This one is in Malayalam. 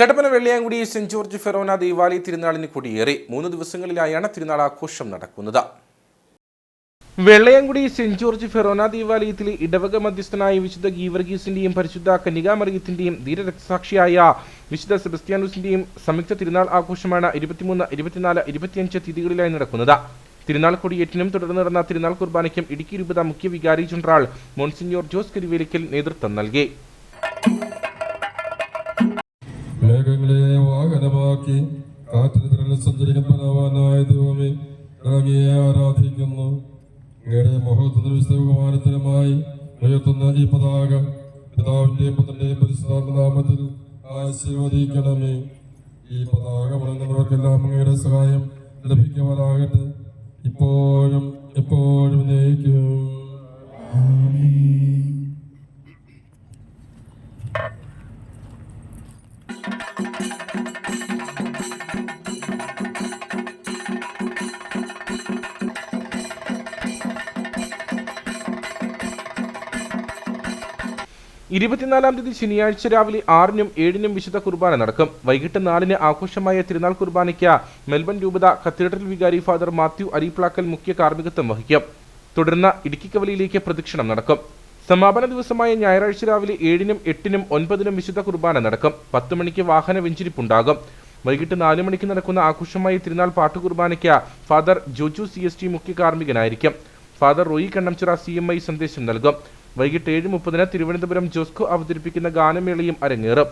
Kattappana Velliyankudi saint George forane Deepavali തിരുനാളിന് കൊടിയേറി. മൂന്ന് ദിവസങ്ങളിലായാണ് തിരുനാൾ ആഘോഷം നടക്കുന്നത്. വെള്ളയങ്കുടി സെന്റ് ജോർജ് ഫെറോന ദീവാലയത്തിലെ ഇടവക മധ്യസ്ഥനായ വിശുദ്ധ ഗീവർഗീസിന്റെയും പരിശുദ്ധ കന്യകാമറിയത്തിന്റെയും ധീരരക്തസാക്ഷിയായ വിശുദ്ധ സെബസ്ത്യാനൂസിന്റെയും സംയുക്ത തിരുനാൾ ആഘോഷമാണ് ഇരുപത്തിമൂന്ന് ഇരുപത്തിനാല് ഇരുപത്തിയഞ്ച് തീയതികളിലായി നടക്കുന്നത്. തിരുനാൾ കൊടിയേറ്റിനും തുടർന്ന് നടന്ന തിരുനാൾ കുർബാനയ്ക്കും ഇടുക്കി രൂപത മുഖ്യ വികാരി ജനറൽ മോൺസിഞ്ഞോർ ജോസ് കരിവേലിക്കൽ നേതൃത്വം നൽകി. മേഘങ്ങളെ വാഹനമാക്കി കാറ്റിന് തിരളിൽ സഞ്ചരിക്കപ്പെടാവാനായ ദൈവമേ ഇറങ്ങിയെ ആരാധിക്കുന്നു. അങ്ങയുടെ മഹത്വത്തിന് വിശുദ്ധകുമാരത്തിനുമായി ഉയർത്തുന്ന ഈ പതാക പിതാവിന്റെയും പുത്രന്റെയും പരിശുദ്ധാത്മനാമത്തിൽ ആശീർവദിക്കണമേ. ഈ പതാക വളർന്നവർക്കെല്ലാം അങ്ങയുടെ സഹായം ലഭിക്കുവാനാകട്ടെ ഇപ്പോഴും എപ്പോഴും നയിക്കും ഇരുപത്തിനാലാം തീയതി ശനിയാഴ്ച രാവിലെ ആറിനും ഏഴിനും വിശുദ്ധ കുർബാന നടക്കും. വൈകിട്ട് നാലിന് ആഘോഷമായ തിരുനാൾ കുർബാനയ്ക്ക് മെൽബൺ രൂപത കത്തീഡ്രൽ വികാരി ഫാദർ മാത്യു അരീപ്ലാക്കൽ മുഖ്യ കാർമ്മികത്വം വഹിക്കും. തുടർന്ന് ഇടുക്കി കവലയിലേക്ക് പ്രദക്ഷിണം നടക്കും. സമാപന ദിവസമായ ഞായറാഴ്ച രാവിലെ ഏഴിനും എട്ടിനും ഒൻപതിനും വിശുദ്ധ കുർബാന നടക്കും. പത്ത് മണിക്ക് വാഹന വെഞ്ചിരിപ്പുണ്ടാകും. വൈകിട്ട് നാല് മണിക്ക് നടക്കുന്ന ആഘോഷമായ തിരുനാൾ പാട്ടുകുർബാനയ്ക്ക് father Joju C S T മുഖ്യ കാർമ്മികനായിരിക്കും. Father Roy Kannamchira C M I സന്ദേശം നൽകും. വൈകിട്ട് ഏഴ് മുപ്പതിന് തിരുവനന്തപുരം ജോസ്കോ അവതരിപ്പിക്കുന്ന ഗാനമേളയും അരങ്ങേറും.